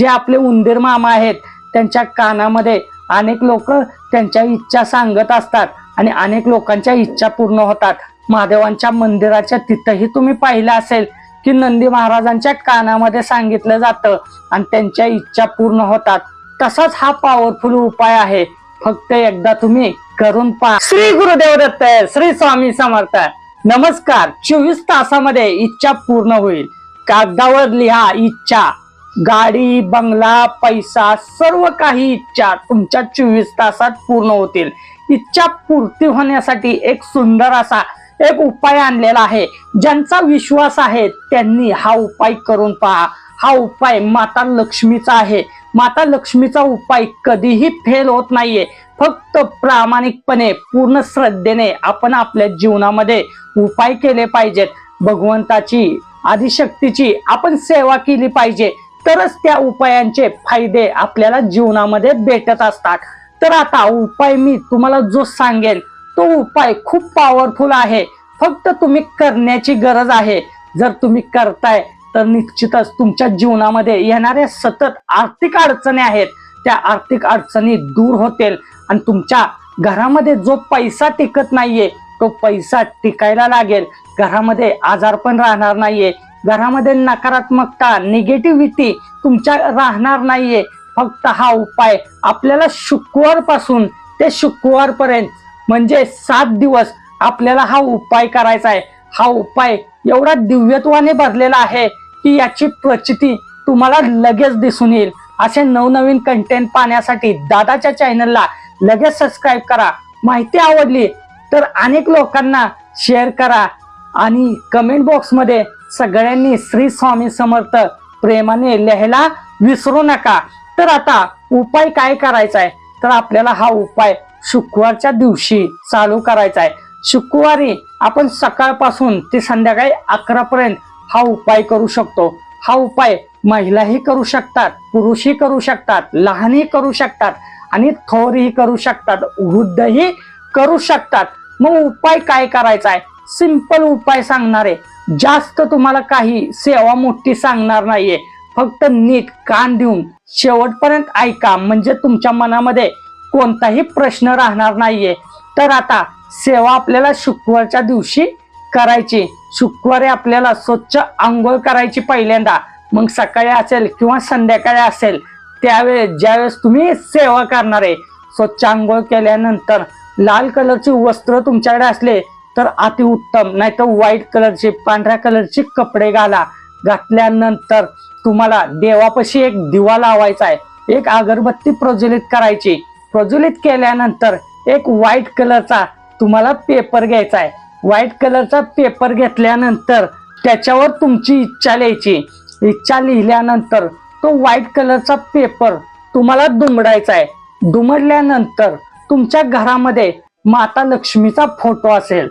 जे आपले उंदीर मामा आहेत त्यांच्या कानामध्ये अनेक लोक त्यांच्या इच्छा सांगत असतात आणि अनेक लोकांच्या इच्छा पूर्ण होतात. महादेवांच्या मंदिराच्या तिथंही तुम्ही पाहिलं असेल की नंदी महाराजांच्या कानामध्ये सांगितलं जातं आणि त्यांच्या इच्छा पूर्ण होतात. तसाच हा पॉवरफुल उपाय आहे. फक्त एकदा तुम्ही करून पहा. श्री गुरुदेव दत्त श्री स्वामी समर्थ. नमस्कार. चोवीस तासामध्ये इच्छा पूर्ण होईल. कागदावर लिहा इच्छा. गाडी बंगला पैसा सर्व काही इच्छा तुमच्या चोवीस तासात पूर्ण होतील. इच्छा पूर्ती होण्यासाठी एक सुंदर असा एक उपाय आणलेला आहे. ज्यांचा विश्वास आहे त्यांनी हा उपाय करून पहा. हा उपाय माता लक्ष्मीचा आहे. माता लक्ष्मीचा उपाय कधीही फेल होत नाहीये. फक्त प्रामाणिकपणे पूर्ण श्रद्धेने आपण आपल्या जीवनामध्ये उपाय केले पाहिजेत. भगवंताची आदिशक्तीची आपण सेवा केली पाहिजे. तरच त्या उपायांचे फायदे आपल्याला जीवनामध्ये भेटत असतात. तर आता उपाय मी तुम्हाला जो सांगेन तो उपाय खूप पॉवरफुल आहे. फक्त तुम्ही करण्याची गरज आहे. जर तुम्ही करताय तर निश्चितच तुमच्या जीवनामध्ये येणाऱ्या सतत आर्थिक अडचणी आहेत. त्या आर्थिक अडचणी दूर होतील आणि तुमच्या घरामध्ये जो पैसा टिकत नाहीये तो पैसा टिकायला लागेल. घरामध्ये आजार पण राहणार नाहीये. घरामध्ये नकारात्मकता निगेटिव्हिटी तुमच्या राहणार नाहीये. फक्त हा उपाय आपल्याला शुक्रवारपासून ते शुक्रवारपर्यंत म्हणजे सात दिवस आपल्याला हा उपाय करायचा आहे. हा उपाय एवढा दिव्यत्वाने भरलेला आहे की याची प्रचिती तुम्हाला लगेच दिसून येईल. असे नवनवीन कंटेंट पाहण्यासाठी दादाच्या चॅनलला लगेच सबस्क्राईब करा. माहिती आवडली तर अनेक लोकांना शेअर करा आणि कमेंट बॉक्समध्ये सगळ्यांनी श्री स्वामी समर्थ प्रेमाने लिहायला विसरू नका. तर आता उपाय काय करायचा आहे तर आपल्याला हा उपाय शुक्रवारच्या दिवशी चालू करायचा आहे शुक्रवारी आपण सकाळपासून ते संध्याकाळी अकरा पर्यंत हा उपाय करू शकतो. हा उपाय महिलाही करू शकतात पुरुषही करू शकतात लहानही करू शकतात आणि थोरही करू शकतात वृद्धही करू शकतात. मग उपाय काय करायचा आहे सिंपल उपाय सांगणार आहे जास्त तुम्हाला काही सेवा मोठी सांगणार नाहीये. फक्त नीट कान देऊन शेवटपर्यंत ऐका. म्हणजे तुमच्या मनामध्ये कोणताही प्रश्न राहणार नाहीये. तर आता सेवा आपल्याला शुक्रवारच्या दिवशी करायची. शुक्रवारी आपल्याला स्वच्छ आंघोळ करायची पहिल्यांदा. मग सकाळी असेल किंवा संध्याकाळी असेल त्यावेळेस ज्यावेळेस तुम्ही सेवा करणार आहे स्वच्छ आंघोळ केल्यानंतर लाल कलरचे वस्त्र तुमच्याकडे असले तर अतिउत्तम नाही तर व्हाईट कलरचे पांढऱ्या कलरचे कपडे घाला. घातल्यानंतर तुम्हाला देवापाशी एक दिवा लावायचा आहे. एक अगरबत्ती प्रज्वलित करायची. प्रज्वलित केल्यानंतर एक व्हाईट कलरचा तुम्हाला पेपर घ्यायचा आहे. व्हाईट कलरचा पेपर घेतल्यानंतर त्याच्यावर तुमची इच्छा लिहायची. इच्छा लिहिल्यानंतर तो व्हाईट कलरचा पेपर तुम्हाला दुमडायचा आहे. दुमडल्यानंतर तुमच्या घरामध्ये माता लक्ष्मीचा फोटो असेल.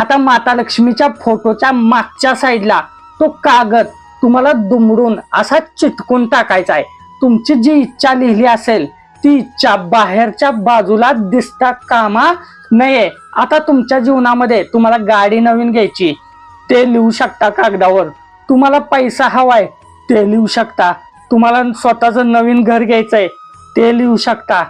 आता माता लक्ष्मीच्या फोटोच्या मागच्या साईडला तो कागद तुम्हाला दुमडून असा चिटकून टाकायचा आहे. तुमची जी इच्छा लिहिली असेल ती इच्छा बाहेरच्या बाजूला दिसता कामा नये. आता तुमच्या जीवनामध्ये तुम्हाला गाडी नवीन घ्यायची ते लिहू शकता कागदावर. तुम्हाला पैसा हवाय ते लिहू शकता. तुम्हाला स्वतःचं नवीन घर घ्यायचंय ते लिहू शकता.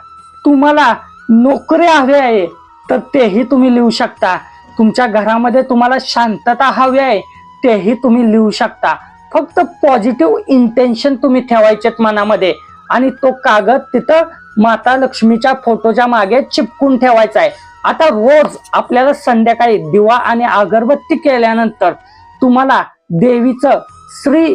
तुम्हाला नोकरी हवी आहे तर तेही तुम्ही लिहू शकता. तुमच्या घरामध्ये तुम्हाला शांतता हवी आहे तेही तुम्ही लिहू शकता. फक्त पॉझिटिव्ह इंटेन्शन तुम्ही ठेवायचेत मनामध्ये आणि तो कागद तिथं माता लक्ष्मीच्या फोटोच्या मागे चिपकून ठेवायचा आहे. आता रोज आपल्याला संध्याकाळी दिवा आणि अगरबत्ती केल्यानंतर तुम्हाला देवीचं श्री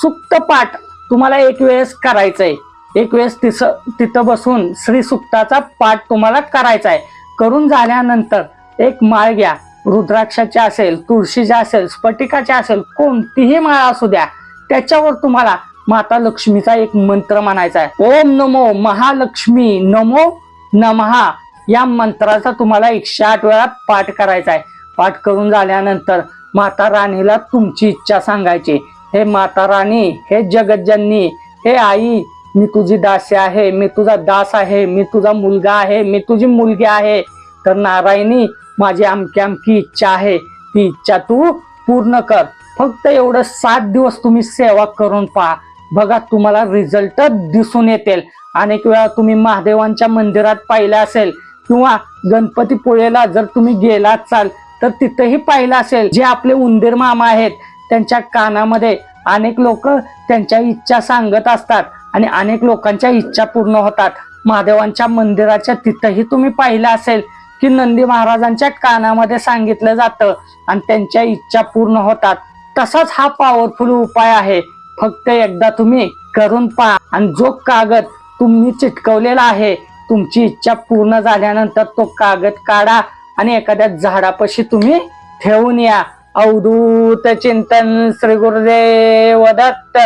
सुक्त पाठ तुम्हाला एक वेळेस करायचंय. एक वेळेस तिस तिथं बसून श्री सुक्ताचा पाठ तुम्हाला करायचा आहे करून झाल्यानंतर एक माळ घ्या. रुद्राक्षाची असेल तुळशीच्या असेल स्फटिकाची असेल कोणतीही माळ असू द्या त्याच्यावर तुम्हाला माता लक्ष्मीचा एक मंत्र म्हणायचा आहे. ओम नमो महालक्ष्मी नमो नमहा या मंत्राचा तुम्हाला एकशे आठ वेळा पाठ करायचा आहे. पाठ करून झाल्यानंतर माता राणीला तुमची इच्छा सांगायची. हे माता राणी हे जगज्जननी हे आई मी तुझी दासी आहे मी तुझा दास आहे मी तुझा मुलगा आहे मी तुझी मुलगी आहे. तर नारायणी माझी आमकी अमकी इच्छा आहे. ती इच्छा तू पूर्ण कर. फक्त एवढं सात दिवस तुम्ही सेवा करून पहा. बघा तुम्हाला रिझल्ट दिसून येतील. अनेक वेळा तुम्ही महादेवांच्या मंदिरात पाहिलं असेल किंवा गणपतीपुळेला जर तुम्ही गेलात चाल तर तिथेही पाहिलं असेल. जे आपले उंदीर मामा आहेत त्यांच्या कानामध्ये अनेक लोक त्यांच्या इच्छा सांगत असतात आणि अनेक लोकांच्या इच्छा पूर्ण होतात. महादेवांच्या मंदिराच्या तिथंही तुम्ही पाहिलं असेल. की नंदी महाराजांच्या कानामध्ये सांगितलं जातं आणि त्यांच्या इच्छा पूर्ण होतात. तसाच हा पॉवरफुल उपाय आहे. फक्त एकदा तुम्ही करून पहा. आणि जो कागद तुम्ही चिटकवलेला आहे तुमची इच्छा पूर्ण झाल्यानंतर तो कागद काढा आणि एखाद्या झाडापाशी तुम्ही ठेवून या. अवधूत चिंतन श्री गुरुदेव दत्त.